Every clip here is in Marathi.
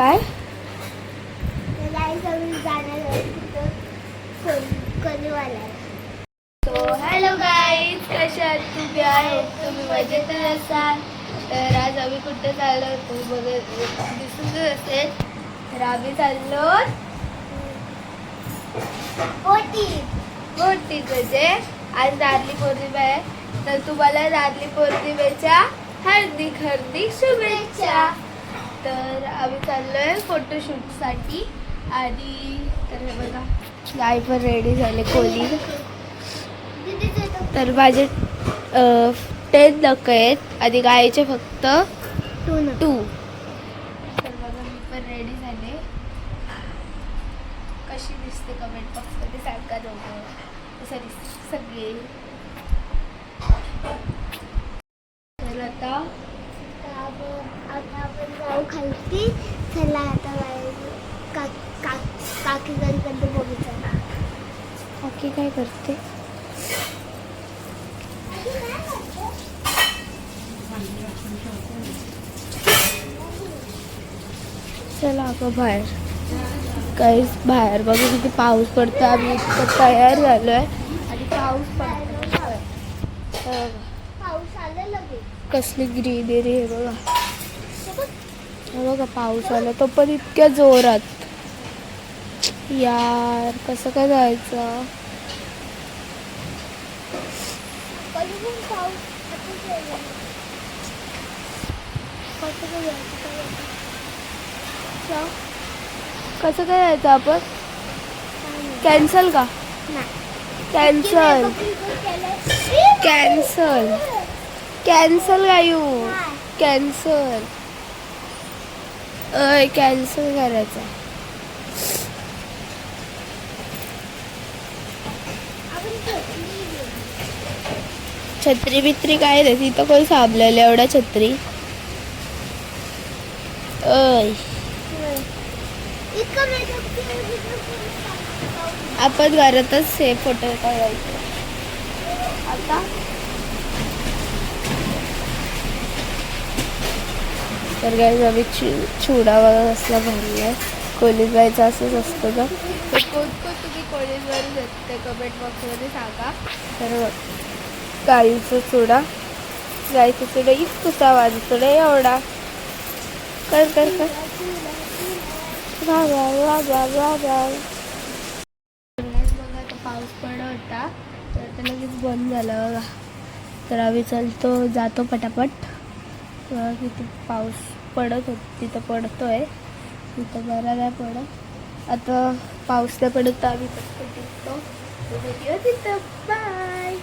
काय? तो हॅलो गाईज कशा आहात? तुम्ही आहेत तुम्ही मजेत असाल? तर आज आम्ही कुठं चाललो? तुम्ही बघत दिसूनच असेल. तर आम्ही चाललो मोठी म्हणजे आज नारली पौर्णिमा आहे. तर तुम्हाला नारली पौर्णिमेच्या हार्दिक हार्दिक शुभेच्छा. तर आम्ही चाललोय फोटोशूटसाठी आणि तर हे बघा गाय पण रेडी झाले कोली तर माझे टेन नख आहेत आणि गायचे फक्त टू तर बघा मी पण रेडी झाले. कशी दिसते कमेंट बॉक्समध्ये सांगा दोघं. कसं दिसते सगळे तर आता आपण जाऊ खालती चला आता बाहेर का का काकी बघितला काय करते? चला अगं बाहेर. काहीच बाहेर बघू किती पाऊस पडतो आम्ही इतकं तयार झालो आहे आणि पाऊस पडतो पाऊस आला कसली ग्रीनरी आहे बघा. हे बघा पाऊस आला. तो पण इतक्या जोरात. यार कसं काय जायचं? कसं काय जायचं आपण? कॅन्सल का? कॅन्सल कॅन्सल कॅन्सल गायू यू कॅन्सल अय कॅन्सल करायचं आपण घेतली नाही. छत्री बित्री काय रे? तिथं कोणी साबलेलं एवढ्या छत्री? कोणी? आपण घरातच से फोटो काढायचे. आता? तर काय आम्ही चि चिवडा वगैरे असला भरलाय कॉलेज जायचं असंच असतं का तर कोणकोण तुम्ही कॉलेजवर जाते कमेंट बॉक्समध्ये सांगा. तर गाईचं सोडा गाईचं चिवडा इतकुसा वाजतो रे एवढा. कर कर कर. वा वा आता पाऊस पडत होता. तर आता लगेच बंद झालं बघा. तर आम्ही चलतो जातो पटापट. तिथे पाऊस पडत होत तिथं पडतोय. तिथं बरा नाही पडत. आता पाऊस नाही पडत तर आम्ही पटकन टिकतो तिथं. बाय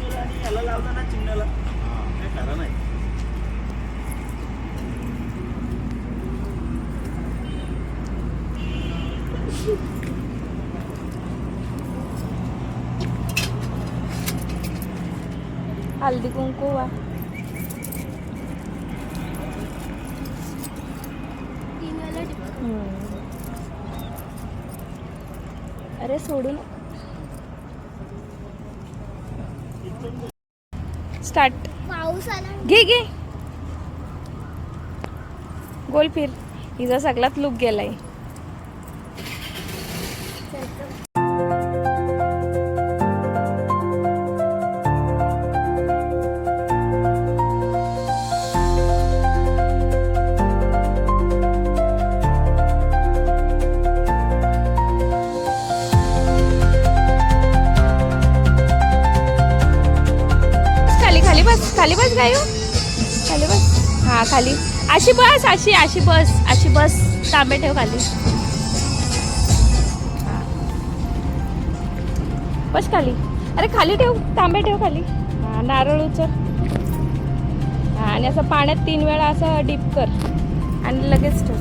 बाकासूर आणि याला लावलं ना चिमण्याला काय खरं नाही हल्दी कुंकू टिपक. अरे सोडून स्टार्ट. पाऊस आला. घे घे. गोल फिर. हिचा सगळ्यात लुक गेलाय. खाली बस खाली गायू. खाली बस. हां खाली. अशी बस अशी अशी बस अशी बस. तांबे ठेव खाली. बस खाली. अरे खाली ठेव. तांबे ठेव खाली. हां नारळ उचल. हां आणि असं पाण्यात तीन वेळा असं डीप कर. आणि लगेच ठेव.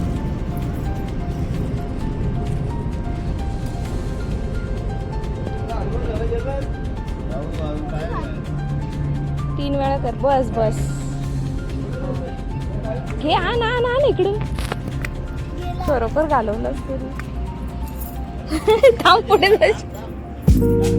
तीन वेळा कर. बस बस. घे आण आण आण इकडून. बरोबर घालवलंस तरी थांब पुढे जायचं